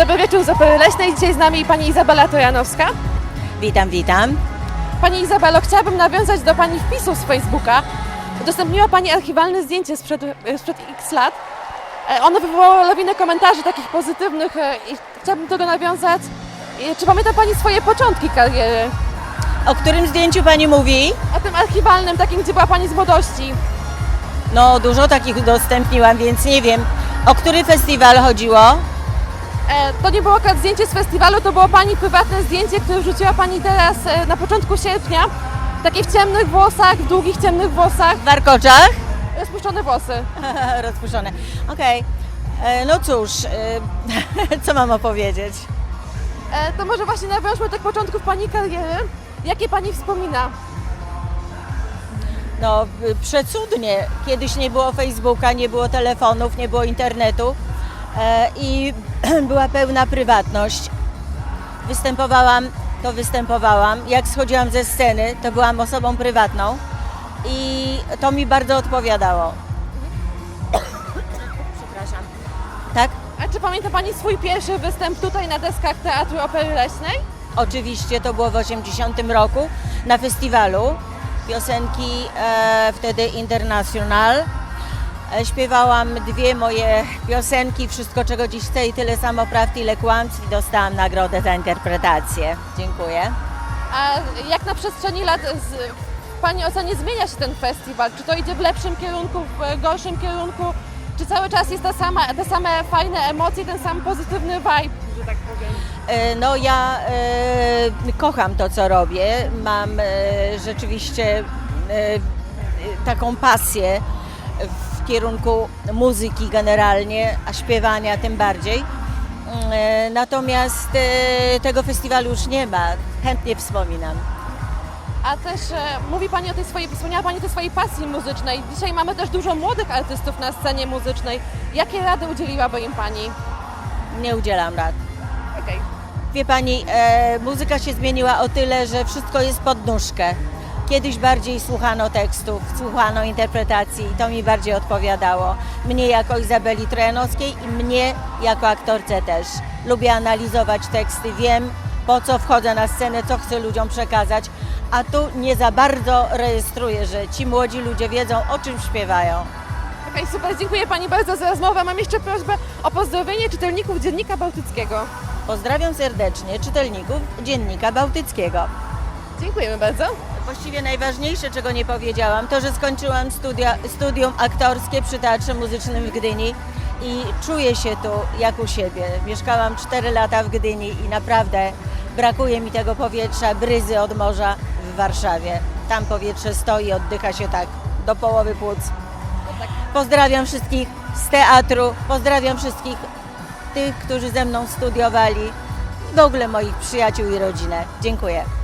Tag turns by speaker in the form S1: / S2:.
S1: Dobry wieczór z Opery Leśnej. Dzisiaj z nami pani Izabela Trojanowska.
S2: Witam, witam.
S1: Pani Izabelo, chciałabym nawiązać do pani wpisów z Facebooka. Udostępniła pani archiwalne zdjęcie sprzed, sprzed x lat. E, Ono wywołało lawinę komentarzy takich pozytywnych e, i chciałabym do tego nawiązać. E, Czy pamięta pani swoje początki kariery?
S2: O którym zdjęciu pani mówi?
S1: O tym archiwalnym, takim, gdzie była pani z młodości.
S2: No, dużo takich udostępniłam, więc nie wiem. O który festiwal chodziło?
S1: E, To nie było akurat zdjęcie z festiwalu, to było pani prywatne zdjęcie, które wrzuciła pani teraz e, na początku sierpnia. Takie w ciemnych włosach, w długich ciemnych włosach,
S2: W warkoczach?
S1: rozpuszczone włosy.
S2: Rozpuszczone. Okej. E, No cóż, co mam opowiedzieć?
S1: To może właśnie nawiążmy do początków pani kariery. Jakie pani wspomina?
S2: No, przecudnie. Kiedyś nie było Facebooka, nie było telefonów, nie było internetu i była pełna prywatność. Występowałam, to występowałam. Jak schodziłam ze sceny, to byłam osobą prywatną i to mi bardzo odpowiadało. Przepraszam. Tak?
S1: A czy pamięta pani swój pierwszy występ tutaj na deskach Teatru Opery Leśnej?
S2: Oczywiście to było w 80 roku na festiwalu piosenki e, wtedy International. E, śpiewałam dwie moje piosenki, Wszystko czego dziś chcę i tyle samo prawd, ile kłamstw i dostałam nagrodę za interpretację. Dziękuję.
S1: A jak na przestrzeni lat z, w pani ocenie zmienia się ten festiwal? Czy to idzie w lepszym kierunku, w gorszym kierunku? Czy cały czas jest ta sama, te same fajne emocje, ten sam pozytywny vibe, że tak powiem?
S2: E, No ja e, kocham to, co robię. Mam e, rzeczywiście e, taką pasję w kierunku muzyki generalnie, a śpiewania tym bardziej. E, Natomiast e, tego festiwalu już nie ma. Chętnie wspominam.
S1: A też e, mówi Pani o tej swojej, wspomniała Pani o tej swojej pasji muzycznej. Dzisiaj mamy też dużo młodych artystów na scenie muzycznej. Jakie rady udzieliłaby im Pani?
S2: Nie udzielam rad.
S1: Okej.
S2: Wie Pani, e, muzyka się zmieniła o tyle, że wszystko jest pod nóżkę. Kiedyś bardziej słuchano tekstów, słuchano interpretacji i to mi bardziej odpowiadało. Mnie jako Izabeli Trojanowskiej i mnie jako aktorce też. Lubię analizować teksty, wiem po co wchodzę na scenę, co chcę ludziom przekazać, a tu nie za bardzo rejestruję, że ci młodzi ludzie wiedzą o czym śpiewają.
S1: Okej, super, dziękuję Pani bardzo za rozmowę. Mam jeszcze prośbę o pozdrowienie czytelników Dziennika Bałtyckiego.
S2: Pozdrawiam serdecznie czytelników Dziennika Bałtyckiego.
S1: Dziękujemy bardzo.
S2: Właściwie najważniejsze, czego nie powiedziałam, to, że skończyłam studia, studium aktorskie przy Teatrze Muzycznym w Gdyni i czuję się tu jak u siebie. Mieszkałam 4 lata w Gdyni i naprawdę brakuje mi tego powietrza, bryzy od morza w Warszawie. Tam powietrze stoi, oddycha się tak do połowy płuc. Pozdrawiam wszystkich z teatru, pozdrawiam wszystkich tych, którzy ze mną studiowali, w ogóle moich przyjaciół i rodzinę. Dziękuję.